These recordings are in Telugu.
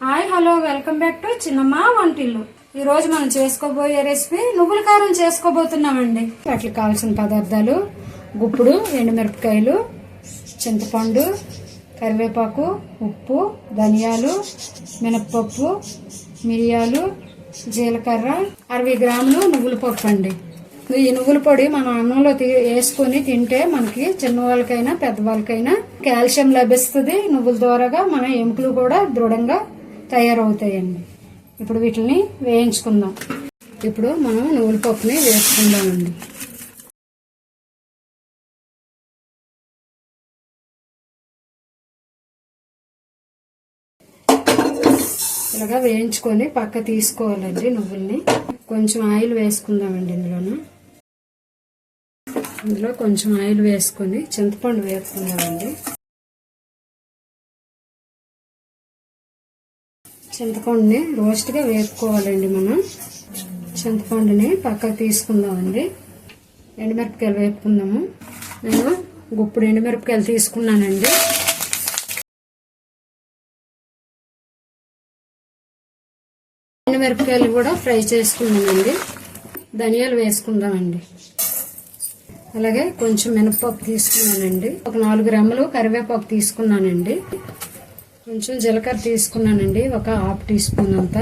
Hi hello welcome back to Chinnamma Vantillu. ఈ రోజు మనం చేసుకోబోయే రెసిపీ నువ్వుల కారం చేసుకోబోతున్నామండి. వాటికి కావాల్సిన పదార్థాలు గుప్పుడు ఎండుమిరపకాయలు చింతపండు కరివేపాకు ఉప్పు ధనియాలు మినప్పప్పు మిరియాలు జీలకర్ర అరవై గ్రాములు నువ్వుల పప్పు అండి. ఈ నువ్వుల పొడి మనం అన్నంలో తీ- వేసుకొని తింటే మనకి చిన్నవాళ్ళకైనా పెద్దవాళ్ళకైనా కాల్షియం లభిస్తుంది. నువ్వుల ద్వారాగా మన ఎముకలు కూడా దృఢంగా తయారవుతాయండి. ఇప్పుడు వీటిని వేయించుకుందాం. ఇప్పుడు మనం నువ్వుల పప్పుని వేసుకుందామండి. ఇలాగా వేయించుకొని పక్క తీసుకోవాలండి నువ్వుల్ని. కొంచెం ఆయిల్ వేసుకుందామండి ఇందులోన. ఇందులో కొంచెం ఆయిల్ వేసుకొని చింతపండు వేసుకుందామండి. చింతపండుని రోస్ట్గా వేపుకోవాలండి మనం. చింతపండుని పక్కకు తీసుకుందామండి. ఎండుమిరపకాయలు వేపుకుందాము. నేను గుప్పుడు ఎండుమిరపకాయలు తీసుకున్నానండి. మిరపకాయలు కూడా ఫ్రై చేసుకున్నామండి ధనియాలు వేసుకుందామండి. అలాగే కొంచెం మినపప్పు తీసుకున్నానండి. ఒక నాలుగు గ్రాములు కరివేపాకు తీసుకున్నానండి. కొంచెం జీలకర్ర తీసుకున్నానండి. ఒక హాఫ్ టీ స్పూన్ అంతా.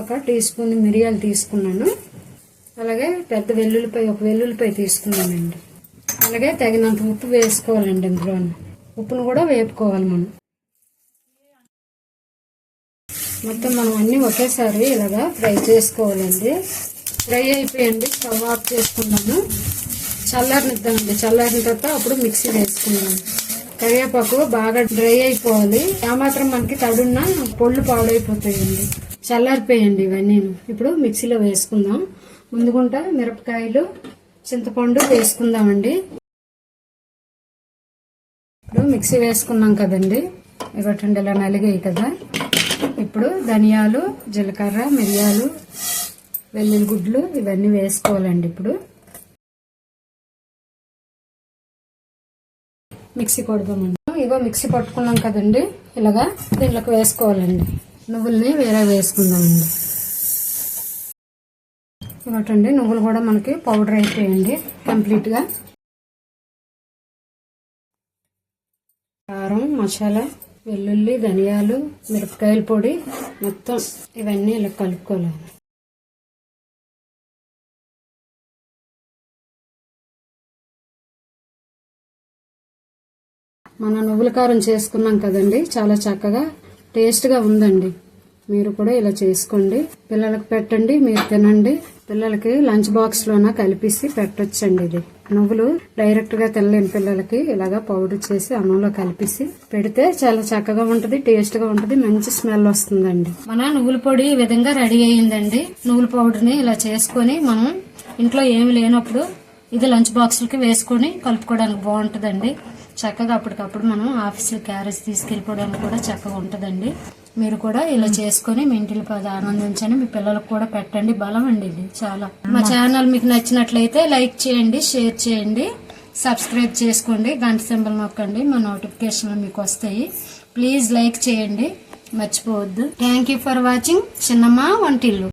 ఒక టీ స్పూన్ మిరియాలు తీసుకున్నాను. అలాగే పెద్ద వెల్లుల్లిపాయ ఒక వెల్లుల్లిపాయ తీసుకున్నానండి. అలాగే తగినంత ఉప్పు వేసుకోవాలండి ఇందులో ఉప్పును కూడా వేపుకోవాలి మనం. మొత్తం మనం అన్నీ ఒకేసారి ఇలాగా ఫ్రై చేసుకోవాలండి. ఫ్రై అయిపోయండి స్టవ్ ఆఫ్ చేసుకున్నాము చల్లారినిద్దామండి చల్లారిన తర్వాత అప్పుడు మిక్సీ వేసుకున్నాము కరివేపాకు బాగా డ్రై అయిపోవాలి. ఆ మాత్రం మనకి తడున్న పొళ్ళు పాడైపోతాయండి. చల్లారిపోయండి ఇవన్నీ. ఇప్పుడు మిక్సీలో వేసుకుందాం. ముందుకుంటా మిరపకాయలు చింతపండు వేసుకుందామండి. ఇప్పుడు మిక్సీ వేసుకున్నాం కదండి. ఇవ్వటండి ఇలా నలిగాయి కదా. ఇప్పుడు ధనియాలు జీలకర్ర మిరియాలు వెల్లుల్లి గుడ్లు ఇవన్నీ వేసుకోవాలండి ఇప్పుడు. మిక్సీ కొడదామండి. ఇగో మిక్సీ పట్టుకున్నాం కదండి. ఇలాగా దీంట్లోకి వేసుకోవాలండి. నువ్వుల్ని వేరే వేసుకుందామండి. ఇవ్వటండి నువ్వులు కూడా మనకి పౌడర్ అయిపోయండి కంప్లీట్గా. కారం మసాలా వెల్లుల్లి ధనియాలు మిరపకాయల పొడి మొత్తం ఇవన్నీ ఇలా కలుపుకోవాలి. మన నువ్వుల కారం చేసుకున్నాం కదండి. చాలా చక్కగా టేస్ట్గా ఉందండి. మీరు కూడా ఇలా చేసుకోండి. పిల్లలకు పెట్టండి మీరు తినండి. పిల్లలకి లంచ్ బాక్స్ లోన కలిపిసి పెట్టొచ్చండి ఇది. నువ్వులు డైరెక్ట్గా తినలేని పిల్లలకి ఇలాగా పౌడర్ చేసి అన్నంలో కలిపిసి పెడితే చాలా చక్కగా ఉంటది టేస్ట్గా ఉంటది మంచి స్మెల్ వస్తుందండి. మన నువ్వుల పొడి ఈ విధంగా రెడీ అయ్యిందండి. నువ్వుల పౌడర్ని ఇలా చేసుకొని మనం ఇంట్లో ఏమి లేనప్పుడు ఇది లంచ్ బాక్సులకి వేసుకొని కలుపుకోవడానికి బాగుంటుందండి. చక్కగా అప్పటికప్పుడు మనం ఆఫీస్లో క్యారేజ్ తీసుకెళ్ళిపోవడానికి కూడా చక్కగా ఉంటుందండి. మీరు కూడా ఇలా చేసుకొని మీ ఇంటిలో పది ఆనందించండి. మీ పిల్లలకు కూడా పెట్టండి. బలం అండి ఇది చాలా. మా ఛానల్ మీకు నచ్చినట్లయితే లైక్ చేయండి షేర్ చేయండి సబ్స్క్రైబ్ చేసుకోండి గంట సింబల్ నొక్కండి మా నోటిఫికేషన్లు మీకు వస్తాయి. ప్లీజ్ లైక్ చేయండి. మర్చిపోవద్దు. Thank you for watching. Chinnamma Vantillu.